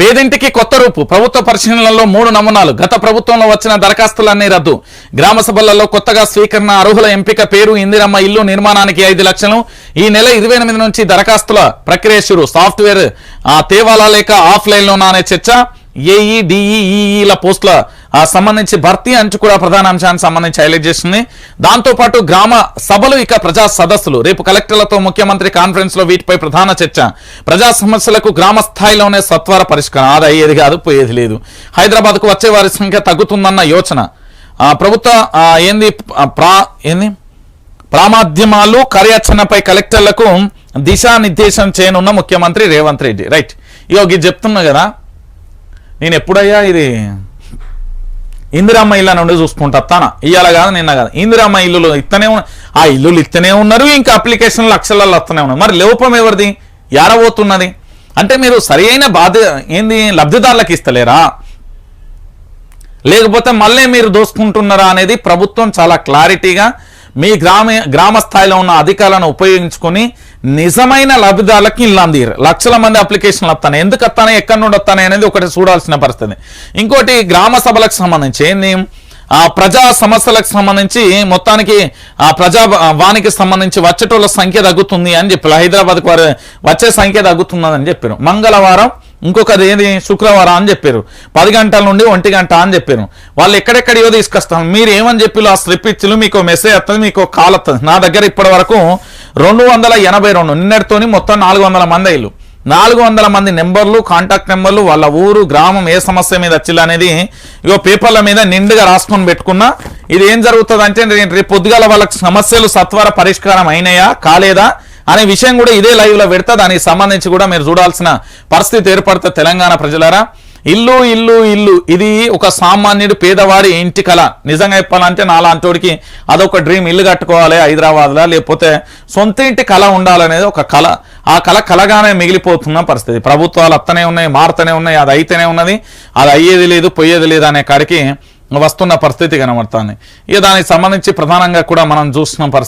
పేదింటికి కొత్త రూపు. ప్రభుత్వ పరిశీలనలో మూడు నమూనాలు. గత ప్రభుత్వంలో వచ్చిన దరఖాస్తులన్నీ రద్దు. గ్రామ సభలలో కొత్తగా స్వీకరణ అర్హుల ఎంపిక పేరు ఇందిరమ్మ ఇల్లు నిర్మాణానికి ఐదు లక్షలు. ఈ నెల ఇరవై ఎనిమిది నుంచి దరఖాస్తుల ప్రక్రియ షురు. సాఫ్ట్వేర్ ఆ, తేవాలా లేక ఆఫ్లైన్లోనా అనే చర్చ. ఏఈ డిఈఈల పోస్టుల సంబంధించి భర్తీ అంచు కూడా ప్రధాన అంశానికి సంబంధించి హైలైట్ చేస్తుంది. దాంతోపాటు గ్రామ సభలు ఇక ప్రజా సదస్సులు. రేపు కలెక్టర్లతో ముఖ్యమంత్రి కాన్ఫరెన్స్లో వీటిపై ప్రధాన చర్చ. ప్రజా సమస్యలకు గ్రామ స్థాయిలోనే సత్వర పరిష్కారం. అది అయ్యేది కాదు పోయేది లేదు. హైదరాబాద్కు వచ్చే వారి సంఖ్య తగ్గుతుందన్న యోచన. ప్రభుత్వ ఏంది ప్రా ఏంది? ప్రామాధ్యమాలు కార్యాచరణపై కలెక్టర్లకు దిశానిర్దేశం చేయనున్న ముఖ్యమంత్రి రేవంత్ రెడ్డి. రైట్. ఇగో చెప్తున్నా కదా. నేను ఎప్పుడయ్యా ఇది? ఇందిరమ్మ ఇళ్ళ నుండి చూసుకుంటా తన. ఇయ్యాల కాదు నిన్న కాదు. ఇందిరమ్మ ఇల్లులు ఇస్తనే ఆ ఇల్లులు ఇస్తనే ఉన్నారు ఇంకా అప్లికేషన్ లక్షలలో వస్తూనే ఉన్నారు. మరి లోపం ఎవరిది? యారబోతున్నది అంటే మీరు సరి అయిన బాధ్య ఏంది? లబ్ధిదారులకు ఇస్తలేరా? లేకపోతే మళ్ళీ మీరు దోసుకుంటున్నారా అనేది ప్రభుత్వం చాలా క్లారిటీగా మీ గ్రామ గ్రామ స్థాయిలో ఉన్న అధికారులను ఉపయోగించుకొని నిజమైన లబ్ధిదారులకు ఇల్లు లక్షల మంది అప్లికేషన్లు వస్తాయి ఎందుకు వస్తాయి ఎక్కడి నుండి వస్తాయి అనేది ఒకటి చూడాల్సిన పరిస్థితి. ఇంకోటి గ్రామ సభలకు సంబంధించి ఏంది? ఆ ప్రజా సమస్యలకు సంబంధించి మొత్తానికి ఆ ప్రజా వానికి సంబంధించి వచ్చేటోళ్ళ సంఖ్య తగ్గుతుంది అని చెప్పారు. హైదరాబాద్కు వారు వచ్చే సంఖ్య తగ్గుతుందని చెప్పారు. మంగళవారం ఇంకొకది ఏది? శుక్రవారం అని చెప్పారు. పది గంటల నుండి ఒంటి గంట అని చెప్పారు. వాళ్ళు ఎక్కడెక్కడియో తీసుకొస్తాను మీరు ఏమని చెప్పి ఆ స్లిప్ ఇచ్చి మీకు మెసేజ్ వస్తుంది మీకు కాల్ వస్తుంది నా దగ్గర ఇప్పటి వరకు రెండు వందల ఎనభై రెండు నిన్నటితోని మొత్తం నాలుగు వందల మంది అయ్యారు నాలుగు వందల మంది నెంబర్లు కాంటాక్ట్ నెంబర్లు వాళ్ళ ఊరు గ్రామం ఏ సమస్య మీద వచ్చిల్లా అనేది ఇగో పేపర్ల మీద నిండుగా రాసుకొని పెట్టుకున్నా. ఇది ఏం జరుగుతుంది అంటే రేపు పొద్దుగాల వాళ్ళకి సమస్యలు సత్వర పరిష్కారం అయినాయా కాలేదా అనే విషయం కూడా ఇదే లైవ్లో పెడతా. దానికి సంబంధించి కూడా మీరు చూడాల్సిన పరిస్థితి ఏర్పడుతుంది తెలంగాణ ప్రజలారా. ఇల్లు ఇల్లు ఇల్లు ఇది ఒక సామాన్యుడు పేదవాడి ఇంటి కళ. నిజంగా చెప్పాలంటే నాలాంటోడికి అదొక డ్రీమ్ ఇల్లు కట్టుకోవాలి హైదరాబాద్లో లేకపోతే సొంత ఇంటి కళ ఉండాలనేది ఒక కళ. ఆ కళ కలగానే మిగిలిపోతున్న పరిస్థితి. ప్రభుత్వాలు అత్తనే ఉన్నాయి మారుతూనే ఉన్నాయి అది అయితేనే ఉన్నది అది అయ్యేది లేదు పోయేది లేదు అనే కాడికి వస్తున్న పరిస్థితి కనబడుతుంది. ఇక దానికి సంబంధించి ప్రధానంగా కూడా మనం చూస్తున్న పరిస్థితి.